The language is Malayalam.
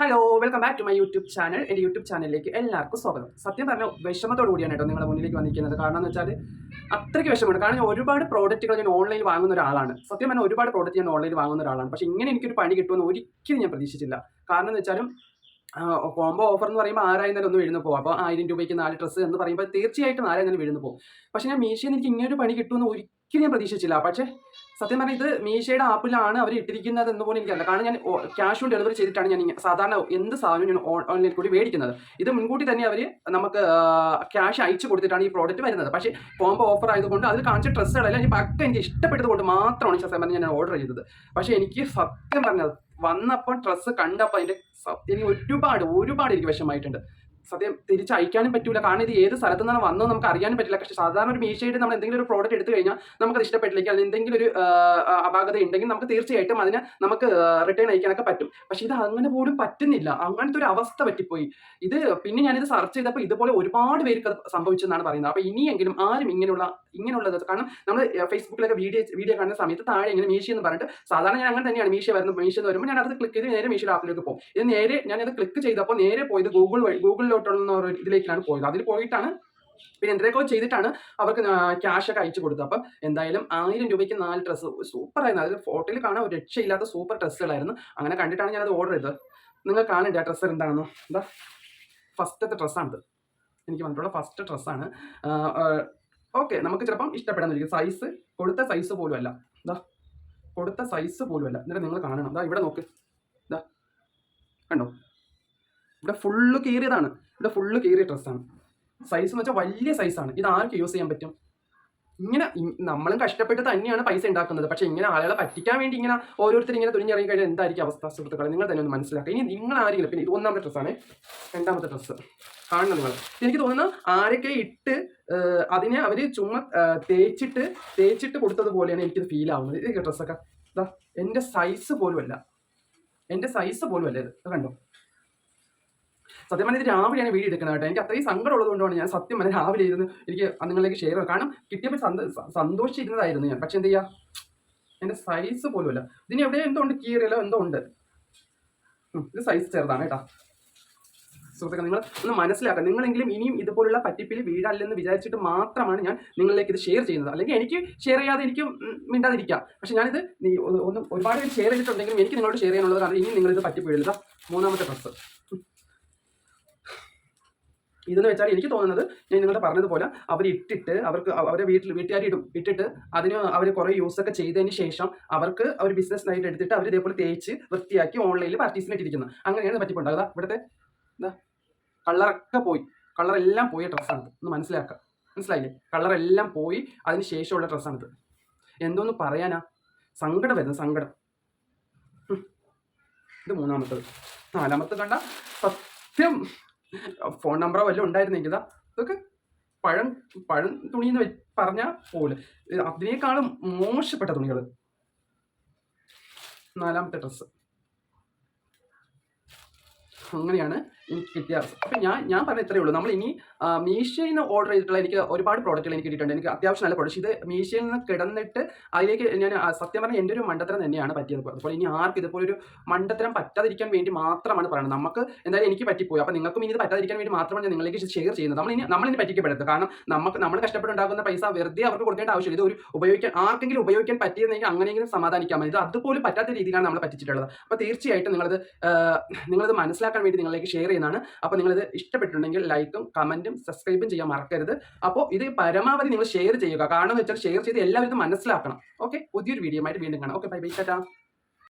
Hello welcome back to my YouTube channel എന്റെ യൂട്യൂബ് ചാനലിലേക്ക് എല്ലാവർക്കും സ്വാഗതം. സത്യം പറഞ്ഞ വിഷമത്തോടു കൂടിയാണ് കേട്ടോ നിങ്ങളുടെ മുന്നിലേക്ക് വന്നിരിക്കുന്നത്. കാരണം എന്ന് വെച്ചാൽ അത്രയ്ക്ക് വിഷമമുണ്ട്. കാരണം ഞാൻ ഒരുപാട് പ്രോഡക്റ്റുകൾ ഞാൻ ഓൺലൈനിൽ വാങ്ങുന്ന ഒരാളാണ്. സത്യം പറഞ്ഞാൽ ഒരുപാട് പ്രോഡക്റ്റ് ഞാൻ ഓൺലൈനിൽ വാങ്ങുന്ന ഒരാളാണ്. പക്ഷേ ഇങ്ങനെ എനിക്കൊരു പണി കിട്ടുമെന്ന് ഒരിക്കലും ഞാൻ പ്രതീക്ഷിച്ചില്ല. കാരണം എന്ന് വെച്ചാലും കോംബോ ഓഫർ എന്ന് പറയുമ്പോൾ ആറായിരം തന്നെ ഒന്ന് വീഴുന്നു പോകും അപ്പോൾ ആയിരം രൂപയ്ക്ക് നാല് ഡ്രസ്സ് എന്ന് പറയുമ്പോൾ തീർച്ചയായിട്ടും ആറായിരം തന്നെ വീഴുന്നു പോകും പക്ഷേ ഞാൻ മീഷയിൽ എനിക്ക് ഇങ്ങനെ ഒരു പണി കിട്ടുമെന്ന് ഒരിക്കലും ഞാൻ പ്രതീക്ഷിച്ചില്ല. പക്ഷേ സത്യം പറഞ്ഞാൽ ഇത് മീഷയുടെ ആപ്പിലാണ് അവർ ഇട്ടിരിക്കുന്നത് എന്ന് പോലും എനിക്കല്ല കാരണം ഞാൻ ക്യാഷ് ഓൺ ഡെലിവറി ചെയ്തിട്ടാണ് ഞാൻ സാധാരണ എന്ത് സാധനം ഞാൻ ഓൺലൈനിൽ കൂടി മേടിക്കുന്നത്. ഇത് മുൻകൂട്ടി തന്നെ അവർ നമുക്ക് ക്യാഷ് അയച്ചു കൊടുത്തിട്ടാണ് ഈ പ്രോഡക്റ്റ് വരുന്നത്. പക്ഷേ കോംബോ ഓഫർ ആയതുകൊണ്ട് അതിൽ കാണിച്ച ഡ്രസ്സുകളെല്ലാം എനിക്ക് പക്ക എനിക്ക് ഇഷ്ടപ്പെട്ടത് കൊണ്ട് മാത്രമാണ് സത്യം പറഞ്ഞാൽ ഞാൻ ഓർഡർ ചെയ്തത്. പക്ഷേ എനിക്ക് സത്യം പറഞ്ഞത് വന്നപ്പോൾ ഡ്രസ്സ് കണ്ടപ്പോൾ അതിന്റെ എനിക്ക് ഒരുപാട് ഒരുപാട് എനിക്ക് വിഷമമായിട്ടുണ്ട്. സത്യം തിരിച്ച് അയക്കാനും പറ്റൂല. കാരണം ഇത് ഏത് സ്ഥലത്തു നിന്നാണ് വന്നത് നമുക്ക് അറിയാനും പറ്റില്ല. പക്ഷേ സാധാരണ ഒരു മീഷയുടെ നമ്മൾ എന്തെങ്കിലും ഒരു പ്രോഡക്റ്റ് എടുത്തു കഴിഞ്ഞാൽ നമുക്കത് ഇഷ്ടപ്പെട്ടില്ലെങ്കിൽ അതിന് എന്തെങ്കിലും ഒരു അപാകത ഉണ്ടെങ്കിൽ നമുക്ക് തീർച്ചയായിട്ടും അതിനെ നമുക്ക് റിട്ടേൺ അയക്കാനൊക്കെ പറ്റും. പക്ഷെ ഇത് അങ്ങനെ പോലും പറ്റുന്നില്ല. അങ്ങനത്തെ ഒരു അവസ്ഥ പറ്റിപ്പോയി. ഇത് പിന്നെ ഞാനിത് സെർച്ച് ചെയ്തപ്പോൾ ഇതുപോലെ ഒരുപാട് പേർക്ക് അത് സംഭവിച്ചെന്നാണ് പറയുന്നത്. അപ്പോൾ ഇനിയെങ്കിലും ആരും ഇങ്ങനെയുള്ള ഇങ്ങനെയുള്ളത് കാരണം നമ്മൾ ഫേസ്ബുക്കിലൊക്കെ വീഡിയോ വീഡിയോ കാണുന്ന സമയത്ത് താഴെ ഇങ്ങനെ മീഷ എന്ന് പറഞ്ഞിട്ട് സാധാരണ ഞാൻ അങ്ങനെ തന്നെയാണ് മീഷ വരുന്നത്. മീഷ എന്ന് വരുമ്പോൾ ഞാൻ അത് ക്ലിക്ക് ചെയ്ത് നേരെ മീഷയുടെ ആപ്പിലേക്ക് പോകും. ഇത് നേരെ ഞാനത് ക്ലിക്ക് ചെയ്തപ്പോൾ നേരെ പോയത് ഗൂഗിൾ വഴി ഒരു ഇതിലേക്കാണ് പോയത്. അതിൽ പോയിട്ടാണ് പിന്നെ എന്തൊക്കെയോ ചെയ്തിട്ടാണ് അവർക്ക് ക്യാഷ് ഒക്കെ അയച്ചു കൊടുത്തത്. അപ്പം എന്തായാലും ആയിരം രൂപയ്ക്ക് നാല് ഡ്രസ്സ് സൂപ്പർ ആയിരുന്നു. അതിൽ ഫോട്ടോയിൽ കാണാൻ ഒരു രക്ഷയില്ലാത്ത സൂപ്പർ ഡ്രസ്സുകളായിരുന്നു അങ്ങനെ കണ്ടിട്ടാണ് ഞാനത് ഓർഡർ ചെയ്തത്. നിങ്ങൾ കാണണ്ടേ ആ ഡ്രസ്സ് എന്താണെന്ന്? എന്താ? ഫസ്റ്റത്തെ ഡ്രസ്സാണിത് എനിക്ക് വന്നിട്ടുള്ള ഫസ്റ്റ് ഡ്രസ്സാണ് ഓക്കെ നമുക്ക് ചിലപ്പം ഇഷ്ടപ്പെടാന്നിരിക്കും സൈസ് കൊടുത്ത സൈസ് പോലും അല്ല. എന്താ കൊടുത്ത സൈസ് പോലും അല്ല. എന്നിട്ട് നിങ്ങൾ കാണണം. എന്താ ഇവിടെ നോക്ക്. ഇതാ കണ്ടോ? ഇവിടെ ഫുള്ള് കീറിയതാണ്. ഇവിടെ ഫുള്ള് കീറിയ ഡ്രസ്സാണ് സൈസ് എന്ന് വെച്ചാൽ വലിയ സൈസാണ് ഇത് ആർക്ക് യൂസ് ചെയ്യാൻ പറ്റും? ഇങ്ങനെ നമ്മളും കഷ്ടപ്പെട്ട് തന്നെയാണ് പൈസ ഉണ്ടാക്കുന്നത്. പക്ഷേ ഇങ്ങനെ ആളുകളെ പറ്റിക്കാൻ വേണ്ടി ഇങ്ങനെ ഓരോരുത്തർ ഇങ്ങനെ തുണിഞ്ഞിറങ്ങി കഴിഞ്ഞാൽ എന്തായിരിക്കും അവസ്ഥ സുഹൃത്തുക്കളെ? നിങ്ങൾ തന്നെ ഒന്ന് മനസ്സിലാക്കുക. ഇനി നിങ്ങൾ ആരെങ്കിലും പിന്നെ ഇത് ഒന്നാമത്തെ ഡ്രസ്സാണ് രണ്ടാമത്തെ ഡ്രസ്സ് കാണണം നിങ്ങൾ. എനിക്ക് തോന്നുന്നു ആരൊക്കെ ഇട്ട് അതിനെ അവർ ചുമ്മാ തേച്ചിട്ട് തേച്ചിട്ട് കൊടുത്തത് പോലെയാണ് എനിക്കിത് ഫീൽ ആവുന്നത്. ഇത് ഡ്രസ്സൊക്കെ എന്റെ സൈസ് പോലും അല്ല എന്റെ സൈസ് പോലും അല്ല ഇത്. ഇത് കണ്ടോ? സത്യം പറഞ്ഞാൽ ഇത് രാവിലെയാണ് വീഡിയോ എടുക്കുന്നത് കേട്ടോ. എനിക്ക് അത്രയും സങ്കടം ഉള്ളതുകൊണ്ടാണ് ഞാൻ സത്യം പറഞ്ഞാൽ രാവിലെ ഇരുന്ന് എനിക്ക് അതുങ്ങളിലേക്ക് ഷെയർ കാരണം കിട്ടിയപ്പോൾ സന്തോഷിച്ചിരുന്നതായിരുന്നു ഞാൻ. പക്ഷെ എന്ത് എന്റെ എന്റെ സൈസ് പോലും അല്ല ഇതിന് എവിടെ എന്തോ ഉണ്ട് കീറിയല്ലോ എന്തോ ഉണ്ട്. ഇത് സൈസ് ചെറുതാണ് കേട്ടോ. സുഹൃത്തുക്കൾ നിങ്ങൾ ഒന്ന് മനസ്സിലാക്കുക നിങ്ങളെങ്കിലും ഇനിയും ഇതുപോലുള്ള പറ്റിപ്പിൽ വീഴല്ലെന്ന് വിചാരിച്ചിട്ട് മാത്രമാണ് ഞാൻ നിങ്ങളിലേക്ക് ഇത് ഷെയർ ചെയ്യുന്നത്. അല്ലെങ്കിൽ എനിക്ക് ഷെയർ ചെയ്യാതെ എനിക്ക് മിണ്ടാതിരിക്കാം. പക്ഷെ ഞാനിത് ഒന്ന് ഒരുപാട് ഷെയർ ചെയ്തിട്ടുണ്ടെങ്കിലും എനിക്ക് നിങ്ങളോട് ഷെയർ ചെയ്യാനുള്ളത് കാരണം ഇനി നിങ്ങളിത് പറ്റിപ്പോയില്ല മൂന്നാമത്തെ ഡ്രസ്സ് ഇതെന്ന് വെച്ചാൽ എനിക്ക് തോന്നുന്നത് ഞാൻ നിങ്ങളുടെ പറഞ്ഞതുപോലെ അവർ ഇട്ടിട്ട് അവർക്ക് അവരെ വീട്ടിൽ വീട്ടുകാരിടും ഇട്ടിട്ട് അതിന് അവർ കുറേ യൂസ് ഒക്കെ ചെയ്തതിന് ശേഷം അവർക്ക് അവർ ബിസിനസ് ആയിട്ട് എടുത്തിട്ട് അവർ ഇതേപോലെ തേച്ച് വൃത്തിയാക്കി ഓൺലൈനിൽ പർച്ചേസിന് ഇട്ടിരിക്കുന്നത് അങ്ങനെയാണ് പറ്റിപ്പോണ്ടത്. ഇവിടുത്തെ എന്താ കളറൊക്കെ പോയി. കളറെല്ലാം പോയ ഡ്രസ്സാണ് ഒന്ന് മനസ്സിലാക്കുക മനസ്സിലായില്ലേ? കളറെല്ലാം പോയി അതിന് ശേഷമുള്ള ഡ്രസ്സാണിത് എന്തോന്ന് പറയാനാ? സങ്കടം വരുന്നത് സങ്കടം. ഇത് മൂന്നാമത്തത്. നാലാമത്തെ കണ്ട സത്യം. ഫോൺ നമ്പറോ വല്ലതും ഉണ്ടായിരുന്നെങ്കിൽ ഇതാ ഇതൊക്കെ പഴം പഴം തുണി എന്ന് പറഞ്ഞാൽ പോലെ. അതിനേക്കാളും മോശപ്പെട്ട തുണികൾ നാലാമത്തെ ഡ്രസ്സ് അങ്ങനെയാണ് കിട്ടിയ അപ്പം ഞാൻ ഞാൻ പറഞ്ഞ ഇത്രയേ ഉള്ളൂ. നമ്മൾ ഇനി മീഷയിൽ നിന്ന് ഓർഡർ ചെയ്തിട്ടുള്ള എനിക്ക് ഒരുപാട് പ്രോഡക്റ്റുകൾ എനിക്ക് കിട്ടിയിട്ടുണ്ട്. എനിക്ക് അത്യാവശ്യം നല്ല പ്രോഡക്റ്റ് ഇത് മീഷോയിൽ നിന്ന് കിടന്നിട്ട് അതിലേക്ക് ഞാൻ സത്യം പറഞ്ഞാൽ എന്റെ ഒരു മണ്ടത്തരം തന്നെയാണ് പറ്റിയത്. അപ്പോൾ ഇനി ആർക്കും ഇതുപോലെ ഒരു മണ്ടത്തരം പറ്റാതിരിക്കാൻ വേണ്ടി മാത്രമാണ് പറയുന്നത്. നമുക്ക് എന്തായാലും എനിക്ക് പറ്റിപ്പോയി. അപ്പോൾ നിങ്ങൾക്കും ഇനി ഇത് പറ്റാതിരിക്കാൻ വേണ്ടി മാത്രമാണ് ഞാൻ നിങ്ങളിലേക്ക് ഷെയർ ചെയ്യുന്നത്. നമ്മൾ ഇനി നമ്മളിനി പറ്റിക്കപ്പെടരുത് കാരണം നമുക്ക് നമ്മൾ കഷ്ടപ്പെട്ടുണ്ടാക്കുന്ന പൈസ വെറുതെ അവർക്ക് കൊടുക്കേണ്ട ആവശ്യമില്ല. ഇത് ഒരു ഉപയോഗിക്കാൻ ആർക്കെങ്കിലും ഉപയോഗിക്കാൻ പറ്റിയെന്നെങ്കിൽ അങ്ങനെയെങ്കിലും സമാധാനിക്കാൻ ഇത് അതുപോലും പറ്റാത്ത രീതിയിലാണ് നമ്മൾ പറ്റിച്ചിട്ടുള്ളത്. അപ്പോൾ തീർച്ചയായിട്ടും നിങ്ങളത് നിങ്ങളത് മനസ്സിലാക്കാൻ വേണ്ടി നിങ്ങളിലേക്ക് ഷെയർ ചെയ്യുന്നതാണ്. അപ്പോൾ നിങ്ങളിത് ഇഷ്ടപ്പെട്ടിട്ടുണ്ടെങ്കിൽ ലൈക്കും കമന്റും സബ്സ്ക്രൈബും ചെയ്യാൻ മറക്കരുത്. അപ്പോൾ ഇത് പരമാവധി നിങ്ങൾ ഷെയർ ചെയ്യുക. കാരണം എന്ന് വെച്ചാൽ ഷെയർ ചെയ്ത് എല്ലാവരും മനസ്സിലാക്കണം. ഓക്കെ പുതിയൊരു വീഡിയോ ആയിട്ട് വീണ്ടും കാണാം. Okay bye bye tata.